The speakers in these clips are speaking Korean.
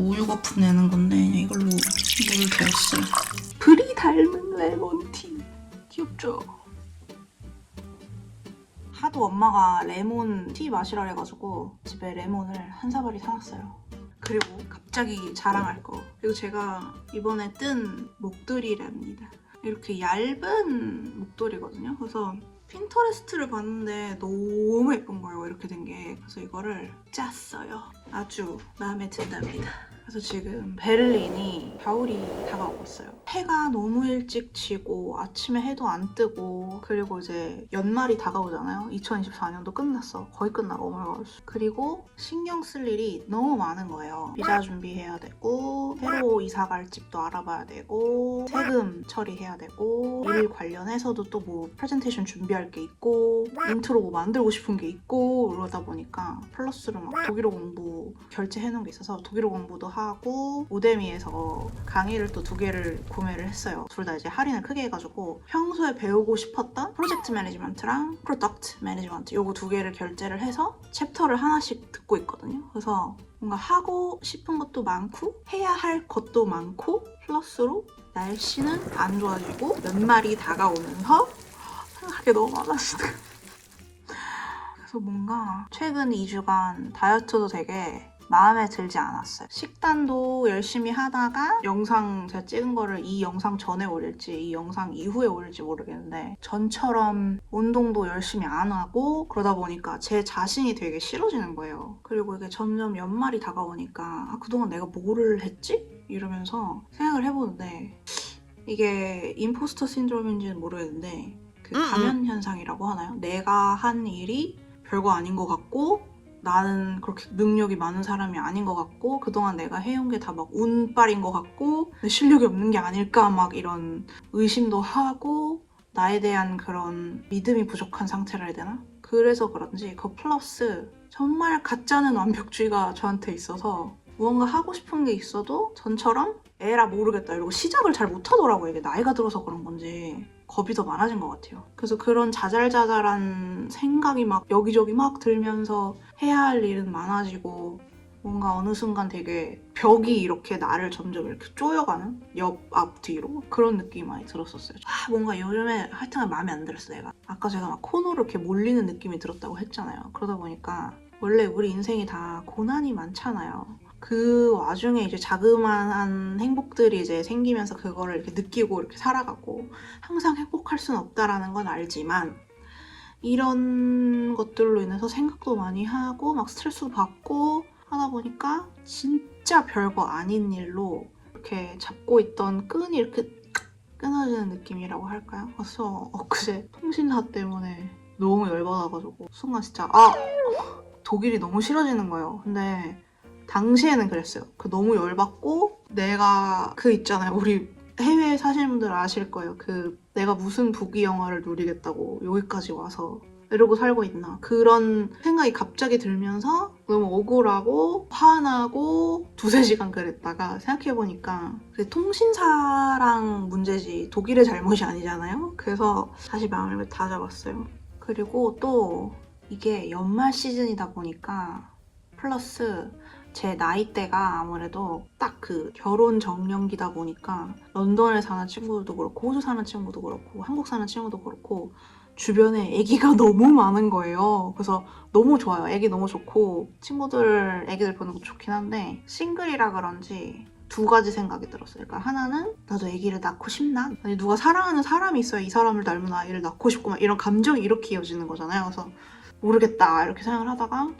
우유 거품 내는 건데 이걸로 물을 데웠어요. 불이 닮은 레몬티. 귀엽죠? 하도 엄마가 레몬 티 마시라 해가지고 집에 레몬을 한 사발이 사놨어요. 그리고 갑자기 자랑할 거. 그리고 제가 이번에 뜬 목도리랍니다. 이렇게 얇은 목도리거든요. 그래서 핀터레스트를 봤는데 너무 예쁜 거예요. 이렇게 된 게. 그래서 이거를 짰어요. 아주 마음에 든답니다. 그래서 지금 베를린이 겨울이 다가오고 있어요. 해가 너무 일찍 지고 아침에 해도 안 뜨고 그리고 이제 연말이 다가오잖아요. 2024년도 끝났어. 거의 끝나고 오물거렸어. 그리고 신경 쓸 일이 너무 많은 거예요. 비자 준비해야 되고 새로 이사 갈 집도 알아봐야 되고 세금 처리해야 되고 일 관련해서도 또 뭐 프레젠테이션 준비할 게 있고 인트로 뭐 만들고 싶은 게 있고 그러다 보니까 플러스로 막 독일어 공부 결제해 놓은 게 있어서 독일어 공부도 하고 오데미에서 강의를 또 두 개를 구매를 했어요. 둘 다 이제 할인을 크게 해가지고 평소에 배우고 싶었던 프로젝트 매니지먼트랑 프로덕트 매니지먼트 요거 두 개를 결제를 해서 챕터를 하나씩 듣고 있거든요. 그래서 뭔가 하고 싶은 것도 많고 해야 할 것도 많고 플러스로 날씨는 안 좋아지고 연말이 다가오면서 생각할 게 너무 많아지는 그래서 뭔가 최근 2주간 다이어트도 되게 마음에 들지 않았어요. 식단도 열심히 하다가 영상 제가 찍은 거를 이 영상 전에 올릴지 이 영상 이후에 올릴지 모르겠는데 전처럼 운동도 열심히 안 하고 그러다 보니까 제 자신이 되게 싫어지는 거예요. 그리고 이게 점점 연말이 다가오니까 아, 그동안 내가 뭐를 했지? 이러면서 생각을 해보는데 이게 임포스터 신드롬인지는 모르겠는데 그 음, 음. 가면 현상이라고 하나요? 내가 한 일이 별거 아닌 것 같고 나는 그렇게 능력이 많은 사람이 아닌 것 같고 그동안 내가 해온 게 다 막 운빨인 것 같고 내 실력이 없는 게 아닐까 막 이런 의심도 하고 나에 대한 그런 믿음이 부족한 상태라 해야 되나? 그래서 그런지 그 플러스 정말 가짜는 완벽주의가 저한테 있어서 무언가 하고 싶은 게 있어도 전처럼 에라 모르겠다 이러고 시작을 잘 못하더라고요 이게 나이가 들어서 그런 건지 겁이 더 많아진 것 같아요 그래서 그런 자잘자잘한 생각이 막 여기저기 막 들면서 해야 할 일은 많아지고 뭔가 어느 순간 되게 벽이 이렇게 나를 점점 이렇게 쪼여가는 옆, 앞, 뒤로 그런 느낌이 많이 들었었어요. 아, 뭔가 요즘에 하여튼 마음에 안 들었어 내가. 아까 제가 막 코너로 이렇게 몰리는 느낌이 들었다고 했잖아요. 그러다 보니까 원래 우리 인생이 다 고난이 많잖아요. 그 와중에 이제 자그마한 행복들이 이제 생기면서 그거를 이렇게 느끼고 이렇게 살아가고 항상 행복할 수는 없다라는 건 알지만 이런 것들로 인해서 생각도 많이 하고 막 스트레스도 받고 하다 보니까 진짜 별거 아닌 일로 이렇게 잡고 있던 끈이 이렇게 끊어지는 느낌이라고 할까요? 그래서 엊그제 통신사 때문에 너무 열받아가지고 순간 진짜 아 독일이 너무 싫어지는 거예요. 근데 당시에는 그랬어요. 그 너무 열받고 내가 그 있잖아요. 우리 해외에 사시는 분들 아실 거예요. 그 내가 무슨 부귀 영화를 누리겠다고 여기까지 와서 이러고 살고 있나 그런 생각이 갑자기 들면서 너무 억울하고 화나고 두세 시간 그랬다가 생각해보니까 그 통신사랑 문제지 독일의 잘못이 아니잖아요 그래서 다시 마음을 다 잡았어요 그리고 또 이게 연말 시즌이다 보니까 플러스 제 나이대가 아무래도 딱 그 결혼 정년기다 보니까 런던에 사는 친구들도 그렇고 호주 사는 친구도 그렇고 한국 사는 친구도 그렇고 주변에 아기가 너무 많은 거예요. 그래서 너무 좋아요. 아기 너무 좋고 친구들 아기들 보는 거 좋긴 한데 싱글이라 그런지 두 가지 생각이 들었어요. 그러니까 하나는 나도 아기를 낳고 싶나? 아니 누가 사랑하는 사람이 있어야 이 사람을 닮은 아이를 낳고 싶고 막 이런 감정이 이렇게 이어지는 거잖아요. 그래서 모르겠다 이렇게 생각을 하다가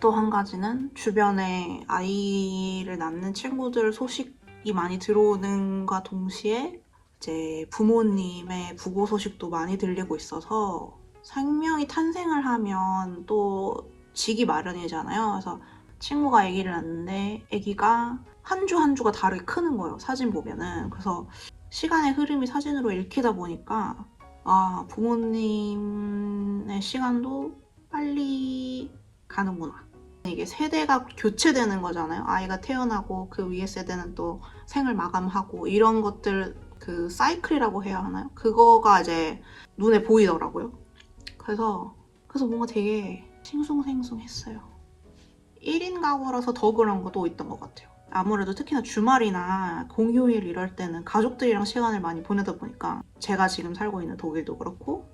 또 한 가지는 주변에 아이를 낳는 친구들 소식이 많이 들어오는과 동시에 이제 부모님의 부고 소식도 많이 들리고 있어서 생명이 탄생을 하면 또 지기 마련이잖아요. 그래서 친구가 아기를 낳는데 아기가 한 주 한 주가 다르게 크는 거예요. 사진 보면은. 그래서 시간의 흐름이 사진으로 읽히다 보니까 아 부모님의 시간도 빨리 가는구나. 이게 세대가 교체되는 거잖아요. 아이가 태어나고 그 위에 세대는 또 생을 마감하고 이런 것들 그 사이클이라고 해야 하나요? 그거가 이제 눈에 보이더라고요. 그래서 그래서 뭔가 되게 싱숭생숭했어요. 1인 가구라서 더 그런 것도 있던 것 같아요. 아무래도 특히나 주말이나 공휴일 이럴 때는 가족들이랑 시간을 많이 보내다 보니까 제가 지금 살고 있는 독일도 그렇고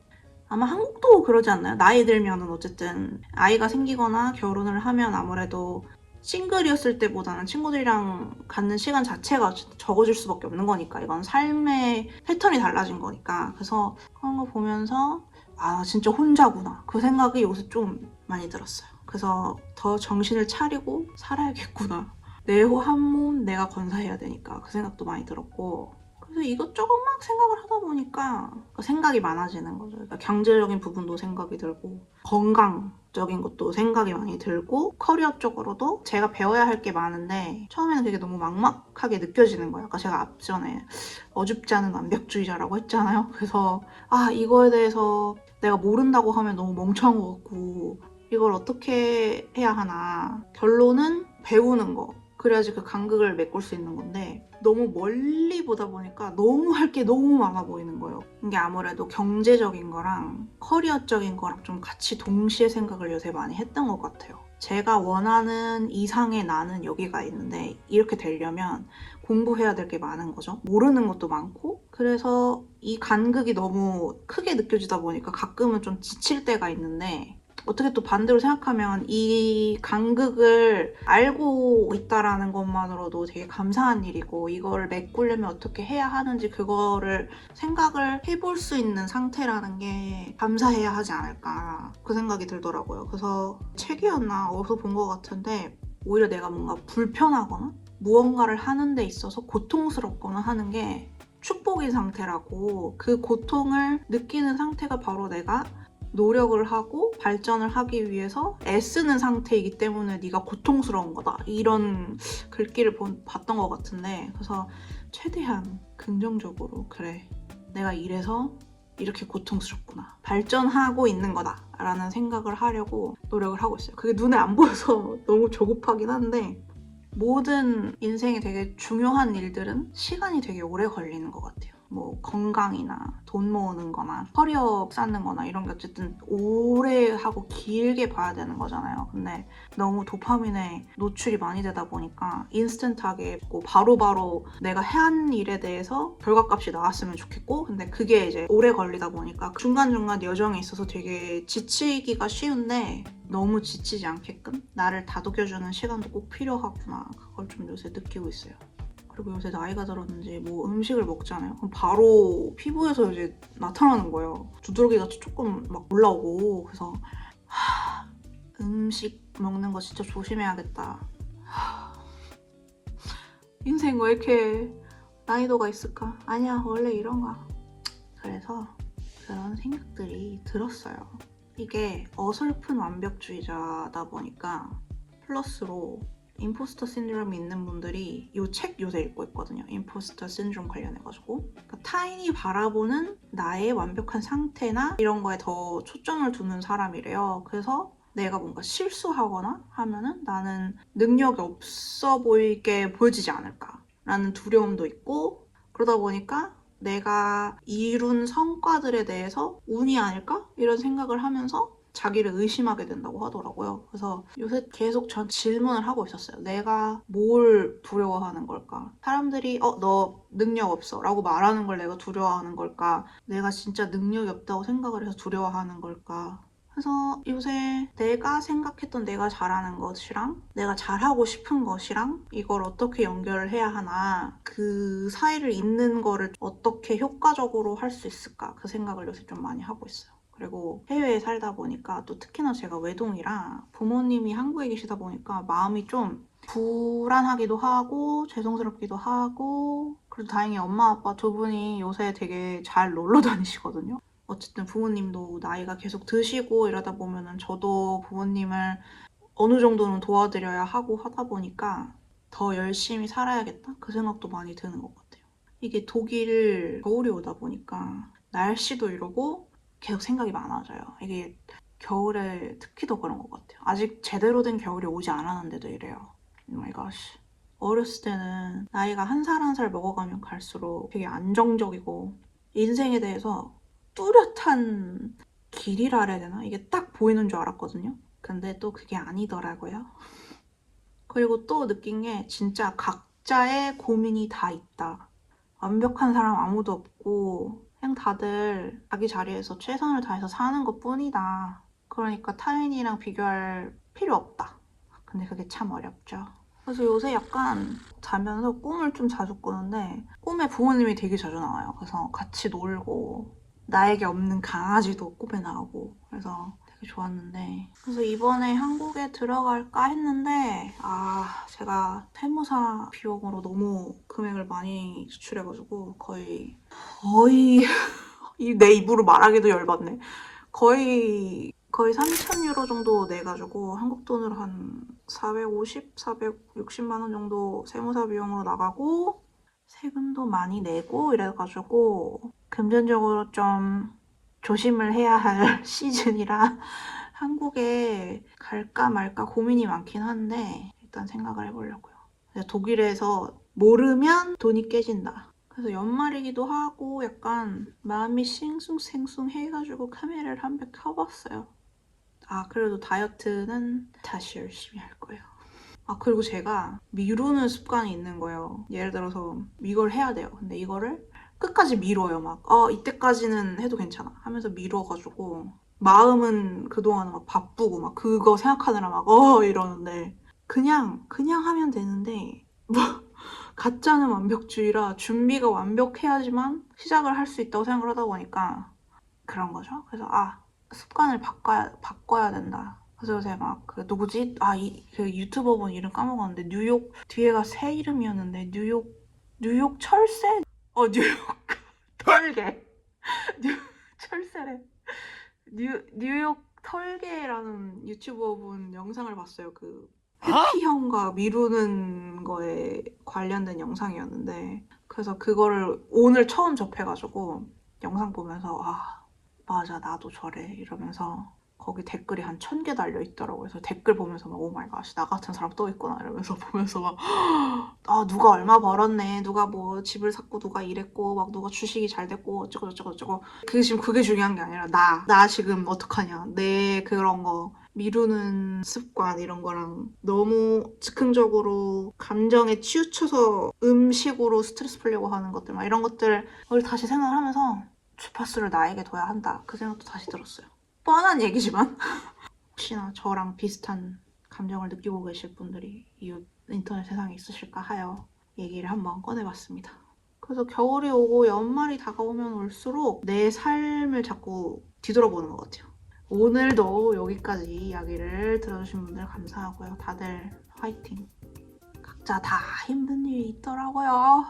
아마 한국도 그러지 않나요? 나이 들면은 어쨌든 아이가 생기거나 결혼을 하면 아무래도 싱글이었을 때보다는 친구들이랑 갖는 시간 자체가 적어질 수밖에 없는 거니까 이건 삶의 패턴이 달라진 거니까. 그래서 그런 거 보면서 아 진짜 혼자구나. 그 생각이 요새 좀 많이 들었어요. 그래서 더 정신을 차리고 살아야겠구나. 내 한 몸 내가 건사해야 되니까 그 생각도 많이 들었고 그래서 이것저것 막 생각을 하다 보니까 그 생각이 많아지는 거죠. 그러니까 경제적인 부분도 생각이 들고 건강 적인 것도 생각이 많이 들고 커리어 쪽으로도 제가 배워야 할 게 많은데 처음에는 그게 너무 막막하게 느껴지는 거예요. 아까 제가 앞전에 어줍지 않은 완벽주의자라고 했잖아요. 그래서 아 이거에 대해서 내가 모른다고 하면 너무 멍청한 것 같고 이걸 어떻게 해야 하나 결론은 배우는 거 그래야지 그 간극을 메꿀 수 있는 건데 너무 멀리 보다 보니까 너무 할 게 너무 많아 보이는 거예요. 이게 아무래도 경제적인 거랑 커리어적인 거랑 좀 같이 동시에 생각을 요새 많이 했던 것 같아요. 제가 원하는 이상의 나는 여기가 있는데 이렇게 되려면 공부해야 될 게 많은 거죠. 모르는 것도 많고 그래서 이 간극이 너무 크게 느껴지다 보니까 가끔은 좀 지칠 때가 있는데 어떻게 또 반대로 생각하면 이 간극을 알고 있다라는 것만으로도 되게 감사한 일이고 이거를 메꾸려면 어떻게 해야 하는지 그거를 생각을 해볼 수 있는 상태라는 게 감사해야 하지 않을까 그 생각이 들더라고요. 그래서 책이었나 어디서 본 것 같은데 오히려 내가 뭔가 불편하거나 무언가를 하는 데 있어서 고통스럽거나 하는 게 축복인 상태라고 그 고통을 느끼는 상태가 바로 내가 노력을 하고 발전을 하기 위해서 애쓰는 상태이기 때문에 네가 고통스러운 거다. 이런 글귀를 본- 봤던 것 같은데 그래서 최대한 긍정적으로 그래 내가 이래서 이렇게 고통스럽구나. 발전하고 있는 거다 라는 생각을 하려고 노력을 하고 있어요. 그게 눈에 안 보여서 너무 조급하긴 한데 모든 인생에 되게 중요한 일들은 시간이 되게 오래 걸리는 것 같아요. 뭐 건강이나 돈 모으는 거나 커리어 쌓는 거나 이런 게 어쨌든 오래 하고 길게 봐야 되는 거잖아요. 근데 너무 도파민에 노출이 많이 되다 보니까 인스턴트하게 뭐 바로 바로 내가 한 일에 대해서 결과값이 나왔으면 좋겠고 근데 그게 이제 오래 걸리다 보니까 중간중간 여정에 있어서 되게 지치기가 쉬운데 너무 지치지 않게끔 나를 다독여주는 시간도 꼭 필요하구나 그걸 좀 요새 느끼고 있어요. 그리고 요새 나이가 들었는지 뭐 음식을 먹잖아요. 그럼 바로 피부에서 이제 나타나는 거예요. 두드러기가 조금 막 올라오고 그래서 하, 음식 먹는 거 진짜 조심해야겠다. 하, 인생 왜 이렇게 난이도가 있을까? 아니야 원래 이런 거야. 그래서 그런 생각들이 들었어요. 이게 어설픈 완벽주의자다 보니까 플러스로 임포스터 신드롬이 있는 분들이 이 책 요새 읽고 있거든요. 임포스터 신드롬 관련해가지고 그러니까 타인이 바라보는 나의 완벽한 상태나 이런 거에 더 초점을 두는 사람이래요. 그래서 내가 뭔가 실수하거나 하면은 나는 능력이 없어 보이게 보여지지 않을까라는 두려움도 있고 그러다 보니까 내가 이룬 성과들에 대해서 운이 아닐까? 이런 생각을 하면서 자기를 의심하게 된다고 하더라고요. 그래서 요새 계속 전 질문을 하고 있었어요. 내가 뭘 두려워하는 걸까? 사람들이 어, 너 능력 없어 라고 말하는 걸 내가 두려워하는 걸까? 내가 진짜 능력이 없다고 생각을 해서 두려워하는 걸까? 그래서 요새 내가 생각했던 내가 잘하는 것이랑 내가 잘하고 싶은 것이랑 이걸 어떻게 연결을 해야 하나 그 사이를 잇는 거를 어떻게 효과적으로 할 수 있을까 그 생각을 요새 좀 많이 하고 있어요. 그리고 해외에 살다 보니까 또 특히나 제가 외동이라 부모님이 한국에 계시다 보니까 마음이 좀 불안하기도 하고 죄송스럽기도 하고 그래도 다행히 엄마 아빠 두 분이 요새 되게 잘 놀러 다니시거든요. 어쨌든 부모님도 나이가 계속 드시고 이러다 보면은 저도 부모님을 어느 정도는 도와드려야 하고 하다 보니까 더 열심히 살아야겠다 그 생각도 많이 드는 것 같아요. 이게 독일 겨울이 오다 보니까 날씨도 이러고 계속 생각이 많아져요. 이게 겨울에 특히 더 그런 것 같아요. 아직 제대로 된 겨울이 오지 않았는데도 이래요. 오 마이 갓. 어렸을 때는 나이가 한살 한 살 먹어가면 갈수록 되게 안정적이고 인생에 대해서 뚜렷한 길이라 해야 되나? 이게 딱 보이는 줄 알았거든요. 근데 또 그게 아니더라고요. 그리고 또 느낀 게 진짜 각자의 고민이 다 있다. 완벽한 사람 아무도 없고 그냥 다들 자기 자리에서 최선을 다해서 사는 것 뿐이다. 그러니까 타인이랑 비교할 필요 없다. 근데 그게 참 어렵죠. 그래서 요새 약간 자면서 꿈을 좀 자주 꾸는데 꿈에 부모님이 되게 자주 나와요. 그래서 같이 놀고 나에게 없는 강아지도 꿈에 나오고 그래서 좋았는데. 그래서 이번에 한국에 들어갈까 했는데 아 제가 세무사 비용으로 너무 금액을 많이 지출해가지고 거의 거의 이내 입으로 말하기도 열받네. 거의 거의 3천 유로 정도 내가지고 한국 돈으로 한 450, 460만 원 정도 세무사 비용으로 나가고 세금도 많이 내고 이래가지고 금전적으로 좀 조심을 해야 할 시즌이라 한국에 갈까 말까 고민이 많긴 한데 일단 생각을 해보려고요. 독일에서 모르면 돈이 깨진다. 그래서 연말이기도 하고 약간 마음이 싱숭생숭 해가지고 카메라를 한 번 켜봤어요. 아 그래도 다이어트는 다시 열심히 할 거예요. 아 그리고 제가 미루는 습관이 있는 거예요. 예를 들어서 이걸 해야 돼요. 근데 이거를 끝까지 미뤄요. 막 어, 이때까지는 해도 괜찮아 하면서 미뤄가지고 마음은 그동안 막 바쁘고 막 그거 생각하느라 막 어 이러는데 그냥 그냥 하면 되는데 뭐 가짜는 완벽주의라 준비가 완벽해야지만 시작을 할 수 있다고 생각을 하다 보니까 그런 거죠. 그래서 아 습관을 바꿔야 바꿔야 된다. 그래서 제가 막 그 누구지? 아 이 그 유튜버 분 이름 까먹었는데 뉴욕 뒤에가 새 이름이었는데 뉴욕 뉴욕 철새? 어 뉴욕. 털개. 뉴 철새래. 뉴 뉴욕 털개라는 유튜버 분 영상을 봤어요. 그 회피형과 미루는 거에 관련된 영상이었는데 그래서 그거를 오늘 처음 접해가지고 영상 보면서 아 맞아 나도 저래 이러면서 거기 댓글이 한 천 개 달려 있더라고요. 그래서 댓글 보면서 막 오 마이 갓 나 같은 사람 또 있구나. 이러면서 보면서 막 아 누가 얼마 벌었네. 누가 뭐 집을 샀고 누가 이랬고 막 누가 주식이 잘 됐고 어쩌고 저쩌고 저쩌고. 그게 지금 그게 중요한 게 아니라 나 나 지금 어떡하냐. 내 그런 거 미루는 습관 이런 거랑 너무 즉흥적으로 감정에 치우쳐서 음식으로 스트레스 풀려고 하는 것들 막 이런 것들을 다시 생각을 하면서 주파수를 나에게 둬야 한다. 그 생각도 다시 들었어요 뻔한 얘기지만 혹시나 저랑 비슷한 감정을 느끼고 계실 분들이 이 인터넷 세상에 있으실까 하여 얘기를 한번 꺼내봤습니다. 그래서 겨울이 오고 연말이 다가오면 올수록 내 삶을 자꾸 뒤돌아보는 것 같아요. 오늘도 여기까지 이야기를 들어주신 분들 감사하고요. 다들 화이팅! 각자 다 힘든 일이 있더라고요.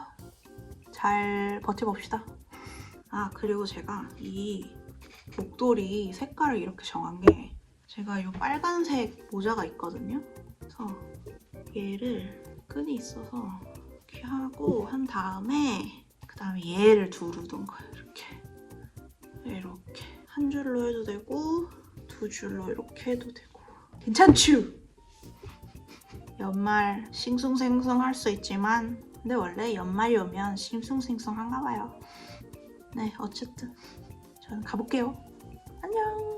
잘 버텨봅시다. 아, 그리고 제가 이 목도리 색깔을 이렇게 정한 게 제가 이 빨간색 모자가 있거든요. 그래서 얘를 끈이 있어서 이렇게 하고 한 다음에 그 다음에 얘를 두르던 거예요. 이렇게 이렇게 한 줄로 해도 되고 두 줄로 이렇게 해도 되고 괜찮죠? 연말 싱숭생숭 할 수 있지만 근데 원래 연말이 오면 싱숭생숭한가 봐요. 네 어쨌든 저는 가볼게요. 안녕.